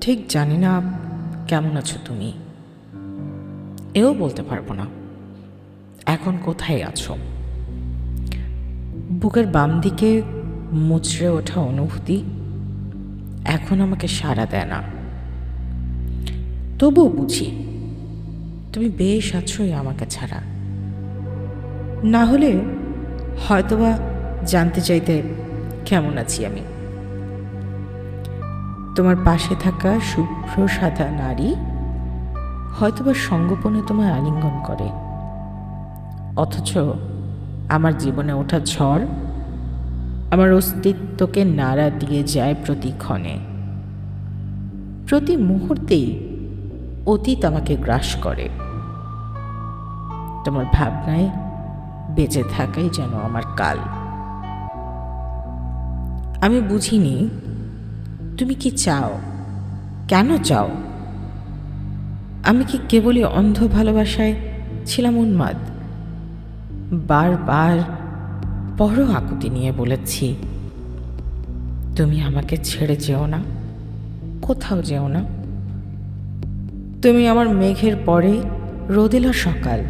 ঠিক জানি না কেমন আছো তুমি। এও বলতে পারব না। এখন কোথায় আছো? বুকের বাম দিকে মুচড়ে ওঠা অনুভূতি এখন আমাকে সাড়া দেয় না। তবুও বুঝি তুমি বেশ আছোই আমাকে ছাড়া। না হলে হয়তোবা জানতে চাইতে কেমন আছি আমি। তোমার পাশে থাকা শুভ্র সাদা নারী হয়তোবা সঙ্গোপনে তোমায় আলিঙ্গন করে। অথচ আমার জীবনে ওঠা ঝড় আমার অস্তিত্বকে নাড়া দিয়ে যায় প্রতিক্ষণে প্রতি মুহূর্তেই অতীত আমাকে গ্রাস করে। তোমার ভাবনায় বেঁচে থাকাই যেন আমার কাল। আমি বুঝিনি তুমি কি চাও? কেন চাও? আমি কি কেবলই অন্ধ ভালোবাসায় ছিলাম উন্মাদ? বারবার বড় আকুতি নিয়ে বলেছি, তুমি আমাকে ছেড়ে যেও না, কোথাও যেও না। তুমি আমার মেঘের পরে রোদেলা সকাল,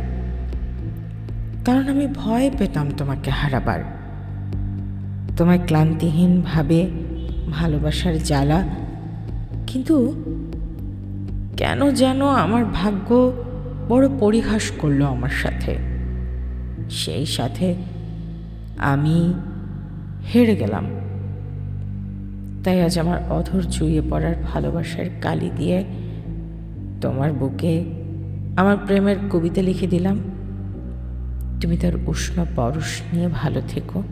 কারণ আমি ভয় পেতাম তোমাকে হারাবার। তোমায় ক্লান্তিহীনভাবে ভালোবাসার জ্বালা। কিন্তু কেন যেন আমার ভাগ্য বড় পরিহাস করল আমার সাথে। সেই সাথে আমি হেরে গেলাম। তাই আজ আমার অধর চুইয়ে পড়ার ভালোবাসার কালি দিয়ে তোমার বুকে আমার প্রেমের কবিতা লিখে দিলাম। তুমি তার উষ্ণ পরশ নিয়ে ভালো থেকো।